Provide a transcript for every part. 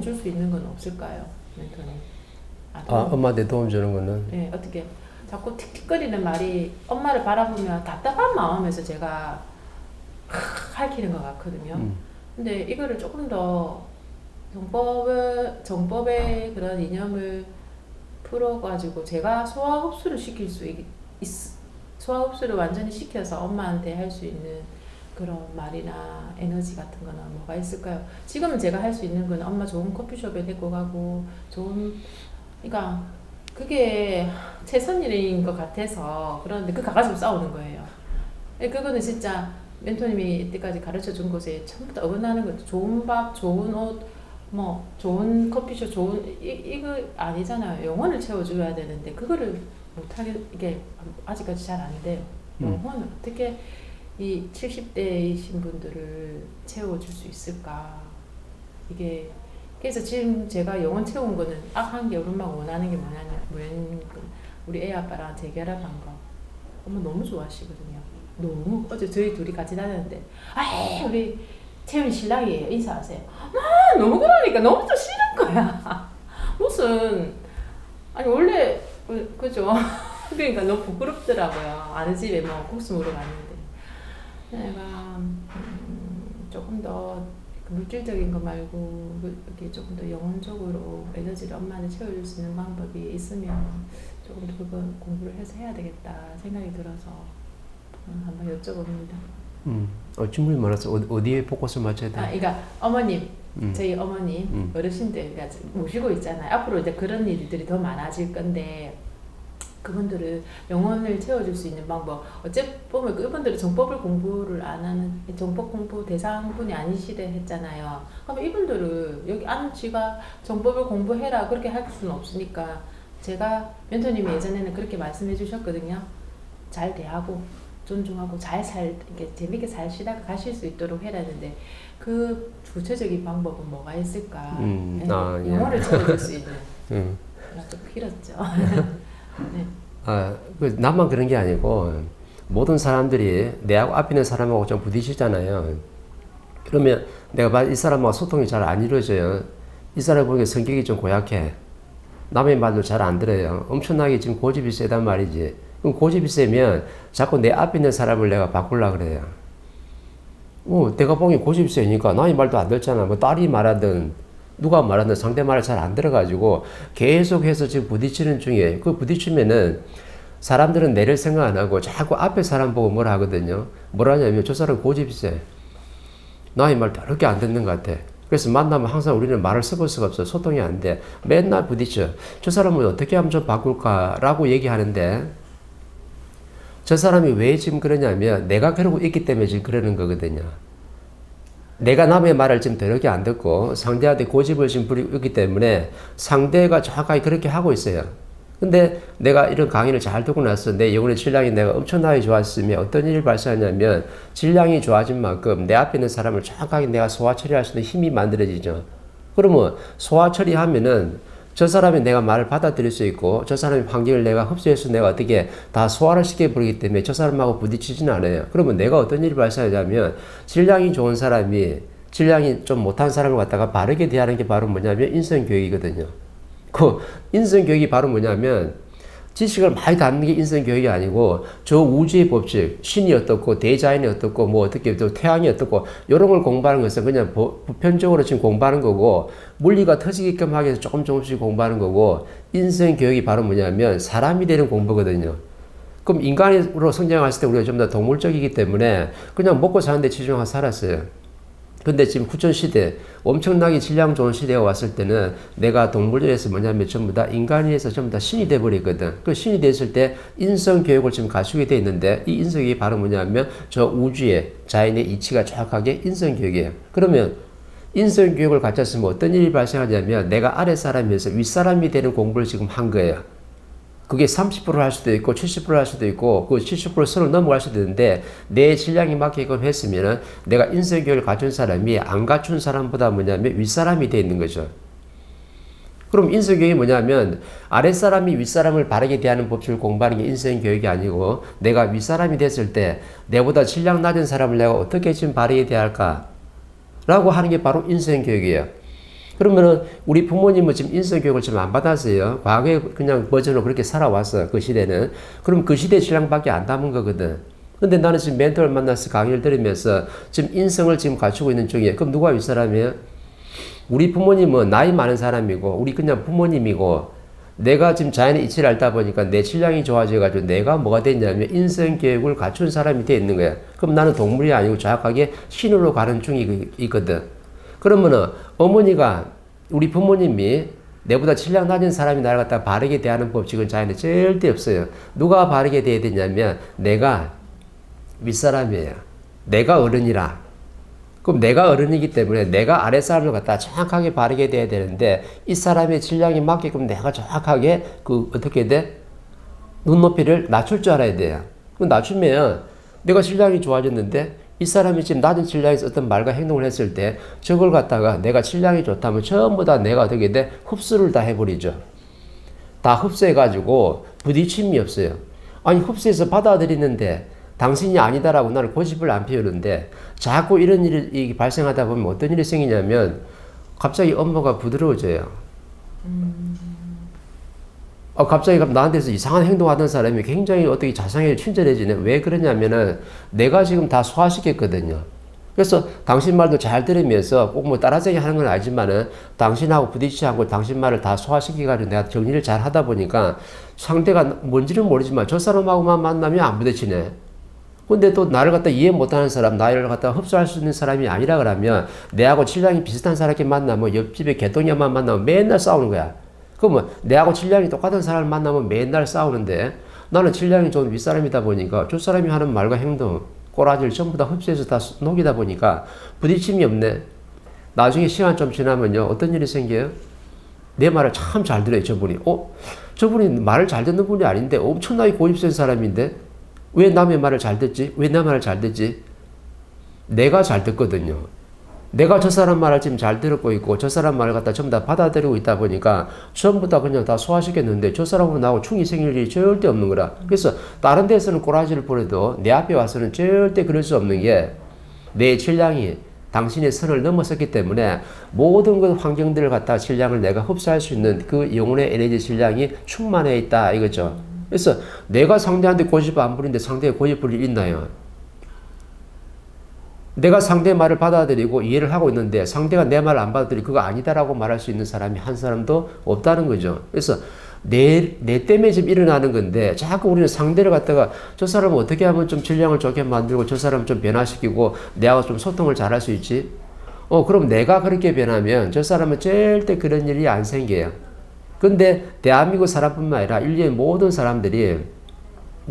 도움을 줄 수 있는 건 없을까요, 멘토님? 아, 아, 도움. 엄마한테 도움 주는 거는 네, 어떻게 자꾸 틱틱거리는 말이 엄마를 바라보면 답답한 마음에서 제가 할키는 것 같거든요. 음. 근데 이거를 조금 더 정법의 정법의 그런 이념을 풀어가지고 제가 소화 흡수를 시킬 수 있, 있 소화 흡수를 완전히 시켜서 엄마한테 할 수 있는 그런 말이나 에너지 같은 거나 뭐가 있을까요? 지금은 제가 할 수 있는 건 엄마 좋은 커피숍에 데리고 가고 좋은 그러니까 그게 최선 일인 것 같아서 그런데 그 가가지고 싸우는 거예요. 예, 그거는 진짜 멘토님이 이때까지 가르쳐 준 것에 전부 다 어긋나는 거죠. 좋은 밥, 좋은 옷, 뭐 좋은 커피숍, 좋은 이, 이거 아니잖아요. 영혼을 채워줘야 되는데 그거를 못하게 이게 아직까지 잘 안 돼요. 음. 영혼을 어떻게 이 70대이신 분들을 채워줄 수 있을까? 이게 그래서 지금 제가 영혼 채운 거는 딱한게 엄마가 원하는 게 뭐냐면 뭐냐면 우리 애 아빠랑 재결합 방법. 엄마 너무 좋아하시거든요. 너무 어제 저희 둘이 같이 다녔는데 아 우리 채윤 신랑이에요 인사하세요. 아 너무 그러니까 너무 또 싫은 거야. 무슨 아니 원래 그, 그죠? 그러니까 너무 부끄럽더라고요. 아는 집에 뭐 국수 먹으러 갔는데 내가 음, 조금 더그 물질적인 거 말고 그- 이렇게 조금 더 영혼적으로 에너지를 엄마한테 채워줄 수 있는 방법이 있으면 조금 더 그거 공부를 해서 해야 되겠다 생각이 들어서 음, 한번 여쭤봅니다. 음. 어, 질문이 어디, 어디에 포커스를 맞춰야 돼? 아, 그러니까 어머님, 음. 저희 어머님 음. 어르신들 그러니까 모시고 있잖아요. 앞으로 이제 그런 일들이 더 많아질 건데 그분들을 영혼을 채워줄 수 있는 방법. 어째 보면 그분들은 정법을 공부를 안 하는 정법 공부 대상분이 아니시래 했잖아요. 그럼 이분들을 여기 아는 쥐가 정법을 공부해라 그렇게 할 수는 없으니까 제가 멘토님이 예전에는 그렇게 말씀해 주셨거든요. 잘 대하고 존중하고 잘 살, 이렇게 재밌게 잘 쉬다가 가실 수 있도록 해라 했는데 그 구체적인 방법은 뭐가 있을까? 음, 예, 아, 예. 영혼을 채워줄 수 있는. 음. 좀 길었죠. 네. 아, 그 나만 그런 게 아니고 모든 사람들이 내하고 앞에 있는 사람하고 좀 부딪히잖아요. 그러면 내가 봐, 이 사람하고 소통이 잘 안 이루어져요. 이 사람 보니까 성격이 좀 고약해. 남의 말도 잘 안 들어요. 엄청나게 지금 고집이 세단 말이지. 그럼 고집이 세면 자꾸 내 앞에 있는 사람을 내가 바꾸려 그래요. 어, 내가 보기 고집이 세니까 남의 말도 안 듣잖아. 뭐 딸이 말하든 누가 말하든 상대 말을 잘 안 들어가지고 계속해서 지금 부딪히는 중에 그 부딪히면은 사람들은 내를 생각 안 하고 자꾸 앞에 사람 보고 뭐라 하거든요. 뭐라 하냐면 저 사람 고집이 세. 나의 말 더럽게 안 듣는 것 같아. 그래서 만나면 항상 우리는 말을 써볼 수가 없어. 소통이 안 돼. 맨날 부딪혀. 저 사람은 어떻게 하면 좀 바꿀까라고 얘기하는데 저 사람이 왜 지금 그러냐면 내가 그러고 있기 때문에 지금 그러는 거거든요. 내가 남의 말을 지금 더럽게 안 듣고 상대한테 고집을 지금 부리고 있기 때문에 상대가 정확하게 그렇게 하고 있어요. 근데 내가 이런 강의를 잘 듣고 나서 내 영혼의 질량이 내가 엄청나게 좋았으면 어떤 일이 발생하냐면 질량이 좋아진 만큼 내 앞에 있는 사람을 정확하게 내가 소화 처리할 수 있는 힘이 만들어지죠. 그러면 소화 처리하면은 저 사람이 내가 말을 받아들일 수 있고 저 사람의 환경을 내가 흡수해서 내가 어떻게 다 소화를 시켜버리기 때문에 저 사람하고 부딪히지는 않아요. 그러면 내가 어떤 일이 발생하냐면 질량이 좋은 사람이 질량이 좀 못한 사람을 갖다가 바르게 대하는 게 바로 뭐냐면 인성교육이거든요. 그 인성교육이 바로 뭐냐면 지식을 많이 담는 게 인성교육이 아니고 저 우주의 법칙, 신이 어떻고 대자연이 어떻고 뭐 어떻게 또 태양이 어떻고 이런 걸 공부하는 것은 그냥 보- 보편적으로 지금 공부하는 거고 물리가 터지게끔 하기 위해서 조금 조금씩 공부하는 거고 인성교육이 바로 뭐냐면 사람이 되는 공부거든요. 그럼 인간으로 성장했을 때 우리가 좀 더 동물적이기 때문에 그냥 먹고 사는데 치중하고 살았어요. 근데 지금 후천 시대, 엄청나게 질량 좋은 시대가 왔을 때는 내가 동물에서 뭐냐면 전부 다 인간에서 전부 다 신이 돼 버리거든. 그 신이 됐을 때 인성 교육을 지금 갖추게 돼 있는데 이 인성 교육이 바로 뭐냐면 저 우주의 자연의 이치가 정확하게 인성 교육이에요. 그러면 인성 교육을 갖췄으면 어떤 일이 발생하냐면 내가 아래 사람에서 윗 사람이 되는 공부를 지금 한 거예요. 그게 30%할 수도 있고 70%할 수도 있고 그 70% 선을 넘어갈 수도 있는데 내 질량이 맞게끔 했으면은 내가 인성교육을 갖춘 사람이 안 갖춘 사람보다 뭐냐면 윗사람이 돼 있는 거죠. 그럼 인성교육이 뭐냐면 아랫사람이 윗사람을 바르게 대하는 법칙을 공부하는 게 인성교육이 아니고 내가 윗사람이 됐을 때 내보다 질량 낮은 사람을 내가 어떻게 지금 바르게 대할까? 라고 하는 게 바로 인성교육이에요. 그러면은 우리 부모님은 지금 인성교육을 지금 안 받았어요. 과거에 그냥 버전으로 그렇게 살아왔어. 그 시대는. 그럼 그 시대 신랑밖에 안 담은 거거든. 근데 나는 지금 멘토를 만나서 강의를 들으면서 지금 인성을 지금 갖추고 있는 중이에요. 그럼 누가 윗사람이에요? 우리 부모님은 나이 많은 사람이고, 우리 그냥 부모님이고, 내가 지금 자연의 이치를 알다 보니까 내 신량이 좋아져가지고 내가 뭐가 됐냐면 인성교육을 갖춘 사람이 돼 있는 거야. 그럼 나는 동물이 아니고 정확하게 신으로 가는 중이 있거든. 그러면은 어머니가 우리 부모님이 내보다 질량 낮은 사람이 나를 갖다 바르게 대하는 법칙은 자연에 절대 없어요. 누가 바르게 대해야 되냐면 내가 윗사람이에요. 내가 어른이라. 그럼 내가 어른이기 때문에 내가 아랫사람을 갖다 정확하게 바르게 돼야 되는데 이 사람의 질량이 맞게끔 내가 정확하게 그 어떻게 돼? 눈높이를 낮출 줄 알아야 돼요. 그 낮추면 내가 질량이 좋아졌는데 이 사람이 지금 낮은 질량에서 어떤 말과 행동을 했을 때 저걸 갖다가 내가 질량이 좋다면 전부 다 내가 어떻게 돼? 흡수를 다 해버리죠. 다 흡수해가지고 부딪힘이 없어요. 아니 흡수해서 받아들이는데 당신이 아니다라고 나를 고집을 안 피우는데 자꾸 이런 일이 발생하다 보면 어떤 일이 생기냐면 갑자기 업무가 부드러워져요. 어, 갑자기 나한테서 이상한 행동하던 사람이 굉장히 어떻게 자상하게 친절해지네. 왜 그러냐면은 내가 지금 다 소화시켰거든요. 그래서 당신 말도 잘 들으면서 꼭 뭐 따라쟁이 하는 건 아니지만은 당신하고 부딪히지 않고 당신 말을 다 소화시켜가지고 내가 정리를 잘 하다 보니까 상대가 뭔지는 모르지만 저 사람하고만 만나면 안 부딪히네. 근데 또 나를 갖다 이해 못하는 사람, 나를 갖다 흡수할 수 있는 사람이 아니라 그러면 내하고 질량이 비슷한 사람께 만나면 옆집에 개똥이만 만나면 맨날 싸우는 거야. 그러면 내하고 질량이 똑같은 사람을 만나면 맨날 싸우는데 나는 질량이 좀 윗사람이다 보니까 저 사람이 하는 말과 행동, 꼬라지를 전부 다 흡수해서 다 녹이다 보니까 부딪힘이 없네. 나중에 시간 좀 지나면요. 어떤 일이 생겨요? 내 말을 참 잘 들어요, 저분이. 어? 저분이 말을 잘 듣는 분이 아닌데 엄청나게 고집센 사람인데 왜 남의 말을 잘 듣지? 왜 내 말을 잘 듣지? 내가 잘 듣거든요. 내가 저 사람 말을 지금 잘 들었고 있고 저 사람 말을 갖다 전부 다 받아들이고 있다 보니까 전부 다 그냥 다 소화시켰는데 저 사람은 나하고 충이 생길 일이 절대 없는 거라. 그래서 다른 데서는 꼬라지를 보내도 내 앞에 와서는 절대 그럴 수 없는 게 내 질량이 당신의 선을 넘어섰기 때문에 모든 그 환경들을 갖다 질량을 내가 흡수할 수 있는 그 영혼의 에너지 질량이 충만해 있다 이거죠. 그래서 내가 상대한테 고집 안 부리는데 상대가 고집 부릴 일 있나요? 내가 상대 말을 받아들이고 이해를 하고 있는데 상대가 내 말을 안 받아들이고 그거 아니다라고 말할 수 있는 사람이 한 사람도 없다는 거죠. 그래서 내, 내 때문에 지금 일어나는 건데 자꾸 우리는 상대를 갖다가 저 사람은 어떻게 하면 좀 질량을 좋게 만들고 저 사람 좀 변화시키고 내하고 좀 소통을 잘할 수 있지? 어, 그럼 내가 그렇게 변하면 저 사람은 절대 그런 일이 안 생겨요. 근데 대한민국 사람뿐만 아니라 인류의 모든 사람들이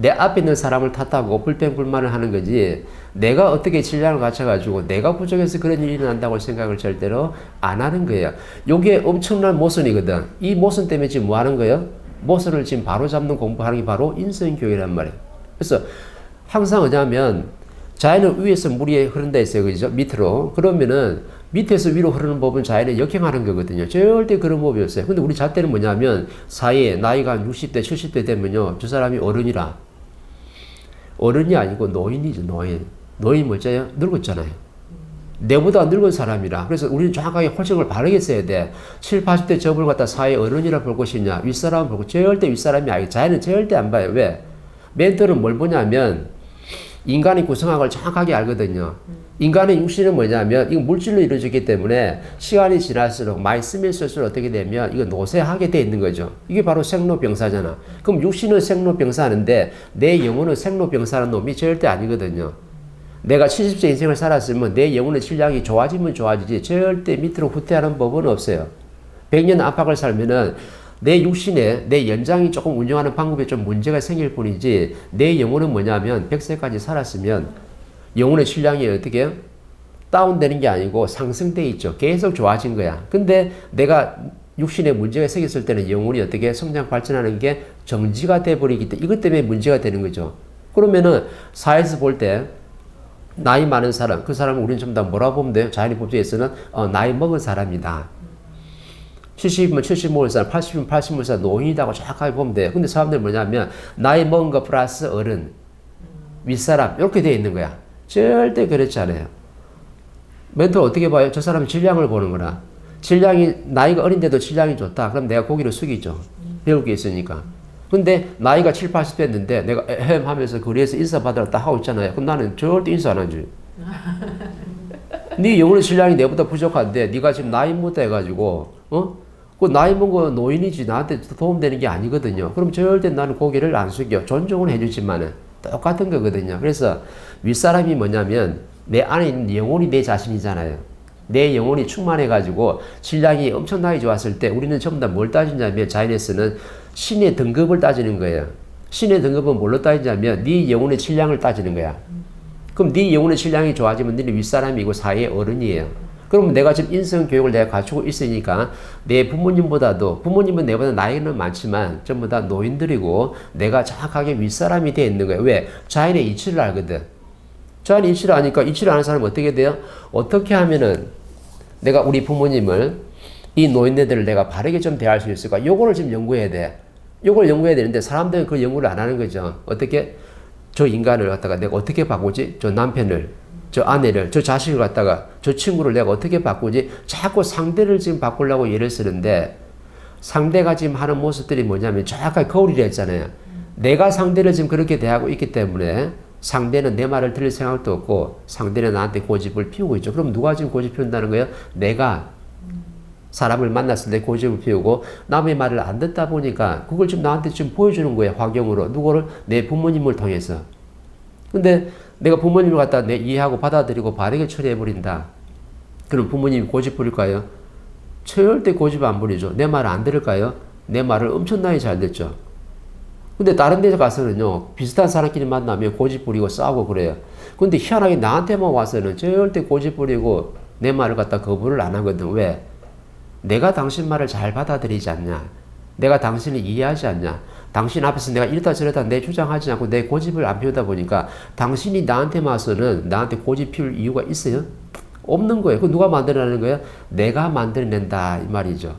내 앞에 있는 사람을 탓하고 불평불만을 하는 거지 내가 어떻게 질량을 갖춰가지고 내가 부족해서 그런 일이 일어난다고 생각을 절대로 안 하는 거예요. 요게 엄청난 모순이거든. 이 모순 때문에 지금 뭐 하는 거예요? 모순을 지금 바로 잡는 공부하는 게 바로 인성교육이란 말이에요. 그래서 항상 뭐냐면 자연은 위에서 물이 흐른다 했어요. 그죠? 밑으로. 그러면은 밑에서 위로 흐르는 법은 자연에 역행하는 거거든요. 절대 그런 법이 없어요. 근데 우리 잣대는 뭐냐면 사이에 나이가 한 60대, 70대 되면요. 저 사람이 어른이라. 어른이 아니고 노인이죠, 노인. 노인 뭐죠? 늙었잖아요. 내보다 늙은 사람이라. 그래서 우리는 정확하게 호적을 바르게 써야 돼. 7, 80대 저을 갖다 사회 어른이라 볼 것이냐, 윗사람 볼 것, 절대 윗사람이 아니고 자연은 절대 안 봐요. 왜? 멘토는 뭘 보냐면, 인간의 구성학을 정확하게 알거든요. 인간의 육신은 뭐냐면, 이거 물질로 이루어졌기 때문에 시간이 지날수록 많이 쓰면 쓸수록 어떻게 되면, 이거 노쇠하게 돼 있는 거죠. 이게 바로 생로병사잖아. 그럼 육신은 생로병사하는데, 내 영혼은 생로병사하는 놈이 절대 아니거든요. 내가 70세 인생을 살았으면 내 영혼의 질량이 좋아지면 좋아지지 절대 밑으로 후퇴하는 법은 없어요. 100년 안팎을 살면은 내 육신에 내 연장이 조금 운영하는 방법에 좀 문제가 생길 뿐이지 내 영혼은 뭐냐면 100세까지 살았으면 영혼의 질량이 어떻게? 다운되는 게 아니고 상승돼 있죠. 계속 좋아진 거야. 근데 내가 육신에 문제가 생겼을 때는 영혼이 어떻게 성장 발전하는 게 정지가 돼 버리기 때문에 이것 때문에 문제가 되는 거죠. 그러면은 사회에서 볼 때 나이 많은 사람, 그 사람은 우리는 전부 다 뭐라고 보면 돼요? 자연의 법칙에서는 어, 나이 먹은 사람이다. 70이면 70 먹은 사람, 80이면 80 먹은 사람, 노인이라고 정확하게 보면 돼요. 근데 사람들이 뭐냐면, 나이 먹은 거 플러스 어른, 윗사람, 이렇게 되어 있는 거야. 절대 그렇지 않아요. 멘토 어떻게 봐요? 저 사람이 질량을 보는 거라. 신랑이 나이가 어린데도 신랑이 좋다. 그럼 내가 고기를 숙이죠. 배울 게 있으니까. 근데 나이가 7, 80 됐는데 내가 햄 하면서 거리에서 인사받으러 딱 하고 있잖아요. 그럼 나는 절대 인사 안 하지. 네 영혼의 신랑이 내보다 부족한데 네가 지금 나이 못다 해가지고 어? 그 나이 먹은 노인이지 나한테 도움되는 게 아니거든요. 그럼 절대 나는 고개를 안 숙여. 존중은 해주지만은 똑같은 거거든요. 그래서 윗사람이 뭐냐면 내 안에 있는 영혼이 내 자신이잖아요. 내 영혼이 충만해가지고 신랑이 엄청나게 좋았을 때 우리는 전부 다 뭘 따지냐면 자연에서는 신의 등급을 따지는 거예요. 신의 등급은 뭘로 따지냐면 네 영혼의 신랑을 따지는 거야. 그럼 네 영혼의 신랑이 좋아지면 너는 윗사람이고 사회의 어른이에요. 그러면 내가 지금 인성 교육을 내가 갖추고 있으니까 내 부모님보다도 부모님은 내보다 나이는 많지만 전부 다 노인들이고 내가 정확하게 윗사람이 되어 있는 거예요. 왜? 자연의 이치를 알거든. 자연의 이치를 아니까 이치를 아는 사람은 어떻게 돼요? 어떻게 하면은 내가 우리 부모님을 이 노인네들을 내가 바르게 좀 대할 수 있을까? 요거를 지금 연구해야 돼. 요걸 연구해야 되는데 사람들은 그 연구를 안 하는 거죠. 어떻게? 저 인간을 갖다가 내가 어떻게 바꾸지? 저 남편을, 저 아내를, 저 자식을 갖다가 저 친구를 내가 어떻게 바꾸지? 자꾸 상대를 지금 바꾸려고 예를 쓰는데 상대가 지금 하는 모습들이 뭐냐면 정확하게 거울이라 했잖아요. 내가 상대를 지금 그렇게 대하고 있기 때문에 상대는 내 말을 들을 생각도 없고 상대는 나한테 고집을 피우고 있죠. 그럼 누가 지금 고집 피운다는 거예요? 내가 사람을 만났을 때 고집을 피우고 남의 말을 안 듣다 보니까 그걸 지금 나한테 지금 보여주는 거예요. 화경으로. 누구를? 내 부모님을 통해서. 근데 내가 부모님을 갖다 내 이해하고 받아들이고 바르게 처리해버린다. 그럼 부모님이 고집 부릴까요? 절대 고집 안 부리죠. 내 말을 안 들을까요? 내 말을 엄청나게 잘 듣죠. 근데 다른 데 가서는요, 비슷한 사람끼리 만나면 고집 부리고 싸우고 그래요. 근데 희한하게 나한테만 와서는 절대 고집 부리고 내 말을 갖다 거부를 안 하거든. 왜? 내가 당신 말을 잘 받아들이지 않냐? 내가 당신을 이해하지 않냐? 당신 앞에서 내가 이렇다 저렇다 내 주장하지 않고 내 고집을 안 피우다 보니까 당신이 나한테 와서는 나한테 고집 피울 이유가 있어요? 없는 거예요. 그 누가 만들어내는 거예요? 내가 만들어낸다 이 말이죠.